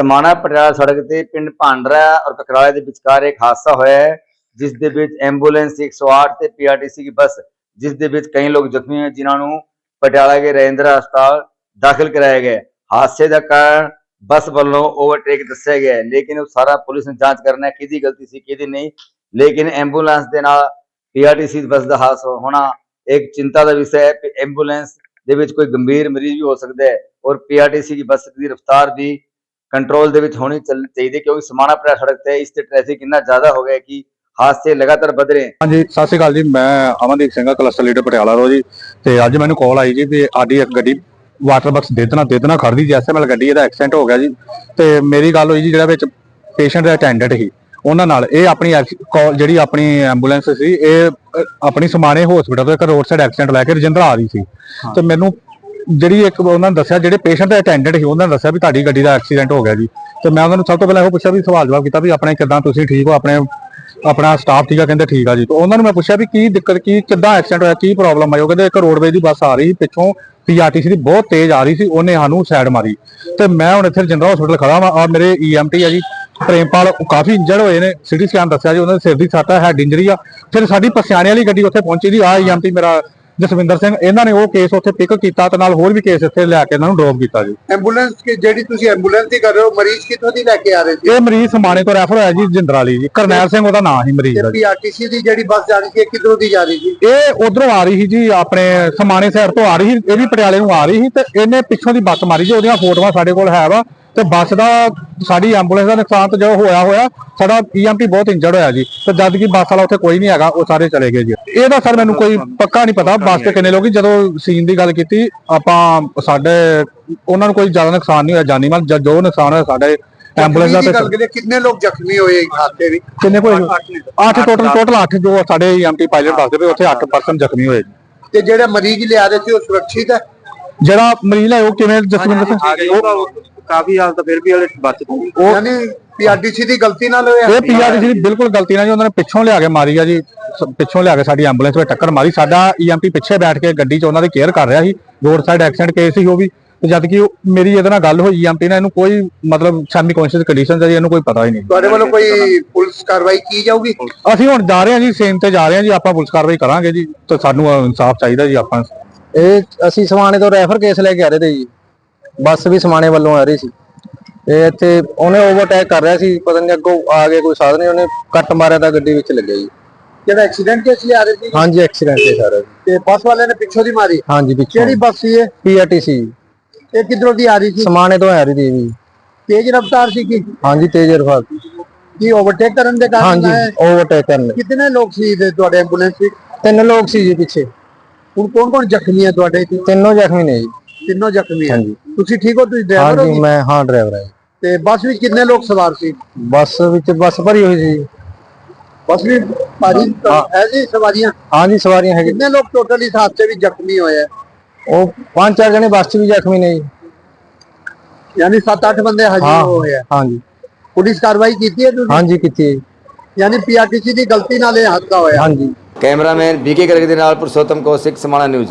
ਸਮਾਣਾ ਪਟਿਆਲਾ ਸੜਕ ਤੇ ਪਿੰਡ ਭਾਂਡਰਾ ਔਰ ਕਕਰਾਲੇ ਦੇ ਵਿਚਕਾਰ ਇੱਕ ਹਾਦਸਾ ਹੋਇਆ ਹੈ, ਜਿਸ ਦੇ ਵਿੱਚ ਐਂਬੂਲੈਂਸ 108 ਤੇ ਪੀਆਰਟੀਸੀ ਦੀ ਬੱਸ, ਜਿਸ ਦੇ ਵਿੱਚ ਕਈ ਲੋਕ ਜ਼ਖਮੀ ਹੋਏ, ਜਿਨ੍ਹਾਂ ਨੂੰ ਪਟਿਆਲਾ ਦੇ ਰਜਿੰਦਰਾ ਹਸਪਤਾਲ ਦਾਖਲ ਕਰਾਇਆ ਗਿਆ ਹਾਦਸੇ ਦਾ ਕਾਰਨ ਬੱਸ ਵੱਲੋਂ ਓਵਰਟੇਕ ਦੱਸਿਆ ਗਿਆ ਹੈ, ਲੇਕਿਨ ਉਹ ਸਾਰਾ ਪੁਲਿਸ ਨੇ ਜਾਂਚ ਕਰਨਾ ਹੈ, ਕਿਹਦੀ ਗਲਤੀ ਸੀ, ਕਿਹਦੀ ਨਹੀਂ। ਲੇਕਿਨ ਐਂਬੂਲੈਂਸ ਦੇ ਨਾਲ ਪੀਆਰਟੀਸੀ ਬੱਸ ਦਾ ਹਾਦਸਾ ਹੋਣਾ ਇੱਕ ਚਿੰਤਾ ਦਾ ਵਿਸ਼ਾ ਹੈ ਕਿ ਐਂਬੂਲੈਂਸ ਦੇ ਵਿੱਚ ਕੋਈ ਗੰਭੀਰ ਮਰੀਜ਼ ਵੀ ਹੋ ਸਕਦਾ ਹੈ ਔਰ ਪੀਆਰਟੀਸੀ ਦੀ ਬੱਸ ਦੀ ਰਫ਼ਤਾਰ ਵੀ ਕੰਟਰੋਲ ਦੇ ਵਿੱਚ ਹੋਣੀ ਚਾਹੀਦੀ ਕਿਉਂਕਿ ਸਮਾਣਾ ਪਟਿਆਲਾ ਸੜਕ ਤੇ ਇਸ ਤੇ ਟ੍ਰੈਫਿਕ ਇੰਨਾ ਜ਼ਿਆਦਾ ਹੋ ਗਿਆ ਕਿ ਹਾਦਸੇ ਲਗਾਤਾਰ ਵੱਧ ਰਹੇ ਹਨ ਹਾਂਜੀ ਸਤਿ ਸ਼੍ਰੀ ਅਕਾਲ ਜੀ ਮੈਂ ਅਮਨਦੀਪ ਸਿੰਘ ਕਲਸਟਰ ਲੀਡਰ ਪਟਿਆਲਾ ਰੋ ਜੀ ਤੇ ਅੱਜ ਮੈਨੂੰ ਕਾਲ ਆਈ ਜੀ ਵੀ ਸਾਡੀ ਇੱਕ ਗੱਡੀ ਵਾਟਰ ਬਾਕਸ ਦੇਦਨਾ ਦੇਦਨਾ ਖੜਦੀ ਜੀ ਐਸਐਮਐਲ ਗੱਡੀ ਇਹਦਾ ਐਕਸੀਡੈਂਟ ਹੋ ਗਿਆ ਜੀ। ਤੇ ਮੇਰੀ ਗੱਲ ਹੋਈ ਜੀ ਜਿਹੜਾ ਵਿੱਚ ਪੇਸ਼ੈਂਟ ਦਾ ਅਟੈਂਡੈਂਟ ਸੀ ਉਹਨਾਂ ਨਾਲ ਇਹ ਆਪਣੀ ਜਿਹੜੀ ਆਪਣੀ ਐਂਬੂਲੈਂਸ ਸੀ ਇਹ ਆਪਣੀ ਸਮਾਣੇ ਹਸਪੀਟਲ ਤੋਂ ਇੱਕ ਰੋਡ ਸਾਈਡ ਐਕਸੀਡੈਂਟ ਲੈ ਕੇ ਰਜਿੰਦਰਾ ਆ ਰਹੀ ਸੀ। ਤੇ ਮੈਨੂੰ ਜਿਹੜੀ ਇੱਕ ਉਹਨਾਂ ਨੇ ਦੱਸਿਆ, ਜਿਹੜੇ ਪੇਸ਼ੈਂਟ ਅਟੈਂਡੈਂਟ ਸੀ, ਉਹਨਾਂ ਨੇ ਦੱਸਿਆ ਵੀ ਤੁਹਾਡੀ ਗੱਡੀ ਦਾ ਐਕਸੀਡੈਂਟ ਹੋ ਗਿਆ ਜੀ। ਤੇ ਮੈਂ ਉਹਨਾਂ ਨੂੰ ਸਭ ਤੋਂ ਪਹਿਲਾਂ ਇਹ ਪੁੱਛਿਆ ਵੀ ਸਵਾਲ ਜਵਾਬ ਕੀਤਾ ਵੀ ਆਪਣੇ ਕਿਦਾਂ ਤੁਸੀਂ ਠੀਕ ਹੋ? ਆਪਣੇ, ਆਪਣਾ ਸਟਾਫ ਠੀਕ ਆ? ਕਹਿੰਦੇ ਠੀਕ ਆ ਜੀ। ਤੇ ਉਹਨਾਂ ਨੂੰ ਮੈਂ ਪੁੱਛਿਆ ਵੀ ਕੀ ਦਿੱਕਤ, ਕੀ, ਕਿੱਦਾਂ ਐਕਸੀਡੈਂਟ ਹੋਇਆ, ਕੀ ਪ੍ਰੋਬਲਮ ਆਈ ਉਹ ਕਹਿੰਦੇ ਇੱਕ ਰੋਡਵੇ ਦੀ ਬੱਸ ਆ ਰਹੀ ਸੀ ਪਿੱਛੋਂ ਪੀਆਰਟੀਸੀ ਦੀ ਬਹੁਤ ਤੇਜ਼ ਆ ਰਹੀ ਸੀ, ਉਹਨੇ ਸਾਨੂੰ ਸਾਈਡ ਮਾਰੀ। ਤੇ ਮੈਂ ਹੁਣ ਇੱਥੇ ਰਜਿੰਦਰਾ ਹਸਪੀਟਲ ਖੜਾ ਵਾਂ ਆ ਮੇਰੇ ਈਐਮਟੀ ਆ ਜੀ, ਪ੍ਰੇਮਪਾਲ ਕਾਫੀ ਇੰਜਰਡ ਹੋਏ ਨੇ, ਸਿਟੀ ਸਕੈਨ ਦੱਸਿਆ ਜੀ, ਉਹਨਾਂ ਦੇ ਸਿਰ ਦੀ ਸੱਟ ਹੈ ਹੈਡ ਇੰਜਰੀ ਆ। ਫਿਰ ਸਾਡੀ ਪਸਿਆਣੇ ਵਾਲੀ ਗੱਡੀ ਉੱਥੇ ਪਹੁੰਚੀ ਜੀ ਆ ਈਐਮਟੀ ਮੇਰਾ ਜਸਵਿੰਦਰ ਸਿੰਘ ਇਹਨਾਂ ਨੇ ਉਹ ਕੇਸ ਉੱਥੇ ਪਿਕ ਕੀਤਾ ਤੇ ਨਾਲ ਹੋਰ ਵੀ ਕੇਸ ਇੱਥੇ ਲਿਆ ਕੇ ਇਹਨਾਂ ਨੂੰ ਡ੍ਰੌਪ ਕੀਤਾ ਜੀ। ਐਂਬੂਲੈਂਸ ਕਿ ਜਿਹੜੀ ਤੁਸੀਂ ਐਂਬੂਲੈਂਸ ਦੀ ਕਰ ਰਹੇ ਹੋ ਮਰੀਜ਼ ਕਿੱਥੋਂ ਦੀ ਲੈ ਕੇ ਆ ਰਹੇ ਸੀ? ਇਹ ਮਰੀਜ਼ ਸਮਾਣੇ ਤੋਂ ਰੈਫਰ ਹੋਇਆ ਜੀ ਜਿੰਦਰਾਲੀ ਜੀ। ਕਰਨੈਲ ਸਿੰਘ ਉਹਦਾ ਨਾਂ ਸੀ ਮਰੀਜ਼ ਦਾ ਜੀ। ਪੀਆਰਟੀਸੀ ਦੀ ਜਿਹੜੀ ਬੱਸ ਜਾ ਰਹੀ ਸੀ ਕਿੱਧਰੋਂ ਦੀ ਜਾ ਰਹੀ ਸੀ? ਇਹ ਉਧਰੋਂ ਆ ਰਹੀ ਸੀ ਜੀ ਆਪਣੇ ਸਮਾਣੇ ਸਾਈਡ ਤੋਂ ਆ ਰਹੀ ਸੀ ਇਹ ਵੀ ਪਟਿਆਲੇ ਨੂੰ ਆ ਰਹੀ ਸੀ ਤੇ ਇਹਨੇ ਪਿੱਛੋਂ ਦੀ ਬੱਸ ਮਾਰੀ ਜੀ ਉਹਦੀਆਂ ਫੋਟੋਆਂ ਸਾਡੇ ਕੋਲ ਹੈ ਵਾ। ਤੇ ਬੱਸ ਦਾ ਸਾਡੀ ਐਂਬੂਲੈਂਸ ਦਾ ਨੁਕਸਾਨ ਤਾਂ ਜੋ ਹੋਇਆ ਹੋਇਆ ਸਾਡਾ ਈਐਮਟੀ ਬਹੁਤ ਇੰਜਰਡ ਹੋਇਆ ਜੀ। ਤੇ ਜਦ ਕਿ ਬੱਸ ਵਾਲਾ ਉੱਥੇ ਕੋਈ ਨਹੀਂ ਹੈਗਾ ਉਹ ਸਾਰੇ ਚਲੇ ਗਏ ਜੀ। ਇਹਦਾ ਸਰ ਮੈਨੂੰ ਕੋਈ ਪੱਕਾ ਨਹੀਂ ਪਤਾ ਬੱਸ ਤੇ ਕਿੰਨੇ ਲੋਕ। ਜਦੋਂ ਸੀਨ ਦੀ ਗੱਲ ਕੀਤੀ ਆਪਾਂ ਸਾਡੇ ਉਹਨਾਂ ਨੂੰ ਕੋਈ ਜ਼ਿਆਦਾ ਨੁਕਸਾਨ ਨਹੀਂ ਹੋਇਆ ਜਾਨੀ ਮਾਲ ਜ- ਨੁਕਸਾਨ ਹੋਇਆ ਸਾਡੇ ਐਂਬੂਲੈਂਸ ਦਾ ਜ਼ਖਮੀ ਤੇ ਕਿੰਨੇ ਲੋਕ ਜ਼ਖਮੀ ਹੋਏ ਹਾਦਸੇ ਵਿੱਚ? ਕਿੰਨੇ ਕੋਈ? 8 ਟੋਟਲ ਟੋਟਲ 8 ਜੋ ਸਾਡੇ ਈਐਮਟੀ ਪਾਇਲਟ ਦੱਸਦੇ ਪਏ ਉੱਥੇ 8 ਪਰਸਨ ਜ਼ਖਮੀ ਹੋਏ ਜੀ। ਤੇ ਜਿਹੜੇ ਮਰੀਜ਼ ਲਿਆ ਸੀ ਉਹ ਸੁਰੱਖਿਤ ਹੈ? ਜਿਹੜਾ ਮਰੀਜ਼ ਹੈ ਉਹ ਕਿਵੇਂ ਜਸਵਿੰਦਰ ਸਿੰਘ? ਕਾਫੀ ਹਾਲਤ ਫਿਰ ਵੀ ਹਲੇ ਬਚ ਗਈ। ਉਹ ਯਾਨੀ ਪੀਆਰਟੀਸੀ ਦੀ ਗਲਤੀ ਨਾਲ ਹੋਇਆ ਇਹ ਪੀਆਰਟੀਸੀ ਦੀ ਬਿਲਕੁਲ ਗਲਤੀ ਨਾਲ ਜੀ ਉਹਨਾਂ ਨੇ ਪਿੱਛੋਂ ਲਿਆ ਕੇ ਮਾਰੀ ਆ ਜੀ ਸ- ਪਿੱਛੋਂ ਲਿਆ ਕੇ ਸਾਡੀ ਐਂਬੂਲੈਂਸ ਵਿੱਚ ਟੱਕਰ ਮਾਰੀ। ਸਾਡਾ ਈਐਮਪੀ ਪਿੱਛੇ ਬੈਠ ਕੇ ਗੱਡੀ 'ਚ ਉਹਨਾਂ ਦੀ ਕੇਅਰ ਕਰ ਰਿਹਾ ਸੀ ਰੋਡ ਸਾਈਡ ਐਕਸੀਡੈਂਟ ਕੇਸ ਸੀ ਉਹ ਵੀ। ਤੇ ਜਦ ਕਿ ਉਹ- ਮੇਰੀ ਇਹਦੇ ਨਾਲ ਗੱਲ ਹੋਈ ਈਐਮਪੀ ਨਾਲ ਇਹਨੂੰ ਕੋਈ ਮਤਲਬ ਸੈਮੀ ਕੌਨਸ਼ੀਅਸ ਕੰਡੀਸ਼ਨ ਹੈ ਇਹਨੂੰ ਕੋਈ ਪਤਾ ਹੀ ਨਹੀਂ। ਤੁਹਾਡੇ ਵੱਲੋਂ ਕੋਈ ਪੁਲਿਸ ਕਾਰਵਾਈ ਕੀ ਜਾਊਗੀ? ਅਸੀਂ ਹੁਣ ਜਾ ਰਹੇ ਹਾਂ ਜੀ ਸੇਮ ਤੇ ਜਾ ਰਹੇ ਹਾਂ ਜੀ ਆਪਾਂ ਪੁਲਿਸ ਕਾਰਵਾਈ ਕਰਾਂਗੇ ਜੀ ਤੇ ਸਾਨੂੰ ਇਨਸਾਫ ਚਾਹੀਦਾ ਜੀ ਆਪਾਂ। ਇਹ ਅਸੀਂ ਸਮਾਣੇ ਤੋਂ ਰੈਫਰ ਕੇਸ ਲੈ ਕੇ ਆ ਰਹੇ ਤੇ ਜੀ। ਬੱਸ ਵੀ ਸਮਾਣੇ ਵੱਲੋਂ ਆ ਰਹੀ ਸੀ। ਤੇ ਇੱਥੇ ਉਹਨੇ ਓਵਰਟੇਕ ਕਰ ਰਿਹਾ ਸੀ ਪਤਾ ਨਹੀਂ ਅੱਗੋਂ ਆ ਕੇ ਕੋਈ ਸਾਧਨ ਉਹਨੇ ਕੱਟ ਮਾਰਿਆ ਤਾਂ ਗੱਡੀ ਵਿੱਚ ਲੱਗਿਆ ਜੀ। ਜਿਹੜਾ ਐਕਸੀਡੈਂਟ ਕੇਸ ਲਿਆ ਰਹੇ ਸੀ ਹਾਂਜੀ ਐਕਸੀਡੈਂਟ ਹੈ ਸਾਰਾ। ਤੇ ਬੱਸ ਵਾਲੇ ਨੇ ਪਿੱਛੋਂ ਦੀ ਮਾਰੀ? ਹਾਂਜੀ ਪਿੱਛੋਂ। ਕਿਹੜੀ ਬੱਸ ਸੀ ਇਹ? ਪੀਆਰਟੀਸੀ ਇਹ ਕਿੱਧਰੋਂ ਦੀ ਆ ਰਹੀ ਸੀ? ਸਮਾਣੇ ਤੋਂ ਆ ਰਹੀ ਸੀ ਜੀ। ਤੇਜ਼ ਰਫ਼ਤਾਰ ਸੀ ਕਿ? ਹਾਂਜੀ ਤੇਜ਼ ਰਫ਼ਤਾਰ। ਕੀ ਓਵਰਟੇਕ ਕਰਨ ਦੇ ਕਾਰਨ ਹਾਂਜੀ? ਓਵਰਟੇਕ ਕਰਨ। ਕਿਤਨੇ ਲੋਕ ਸੀ ਤੁਹਾਡੇ ਐਂਬੂਲੈਂਸ ਵਿੱਚ? ਤਿੰਨ ਲੋਕ ਸੀ ਜੀ ਪਿੱਛੇ। ਹੁਣ ਕੌਣ ਕੌਣ ਜ਼ਖਮੀ ਹੈ ਤੁਹਾਡੇ? ਤਿੰਨੋਂ ਜ਼ਖਮੀ ਨੇ ਜੀ। ਤਿੰਨੋਂ ਜ਼ਖਮੀ ਹੈ ਹਾਂਜੀ। ਤੁਸੀਂ ਠੀਕ ਹੋ? ਤੁਸੀਂ ਡਰਾਈਵਰ ਹੋ ਹਾਂਜੀ ਜੀ? ਮੈਂ ਹਾਂ ਡਰਾਈਵਰ ਹਾਂ ਜੀ। ਤੇ ਬੱਸ ਵਿੱਚ ਕਿੰਨੇ ਲੋਕ ਸਵਾਰ ਸੀ? ਬੱਸ ਵਿੱਚ ਬੱਸ ਭਰੀ ਹੋਈ ਸੀ ਬੱਸ ਵੀ ਭਾਰੀ ਹੈ। ਜੀ ਸਵਾਰੀਆਂ? ਹਾਂਜੀ ਸਵਾਰੀਆਂ ਹੈਗੀ ਕਿੰਨੇ ਲੋਕ ਟੋਟਲ ਇਸ ਹਾਦਸੇ ਵਿੱਚ ਜ਼ਖਮੀ ਹੋਏ ਆ? ਉਹ ਪੰਜ ਚਾਰ ਜਣੇ ਬੱਸ 'ਚ ਵੀ ਜ਼ਖਮੀ ਨੇ ਜੀ। ਯਾਨੀ 7-8 ਬੰਦੇ ਹਜੇ ਹਾਂ ਹੋਏ ਆ। ਹਾਂਜੀ ਪੁਲਿਸ ਕਾਰਵਾਈ ਕੀਤੀ ਹੈ ਤੁਸੀਂ? ਹਾਂਜੀ ਕੀਤੀ ਹੈ ਜੀ। ਯਾਨੀ ਪੀਆਰਟੀਸੀ ਦੀ ਗਲਤੀ ਨਾਲ ਇਹ ਹਾਦਸਾ ਹੋਇਆ। ਹਾਂਜੀ ਕੈਮਰਾਮੈਨ ਬੀਕੇ ਗਰਗ ਦੇ ਨਾਲ ਪੁਰਸ਼ੋਤਮ ਕੌਸ਼ਿਕ ਸਮਾਣਾ ਨਿਊਜ਼।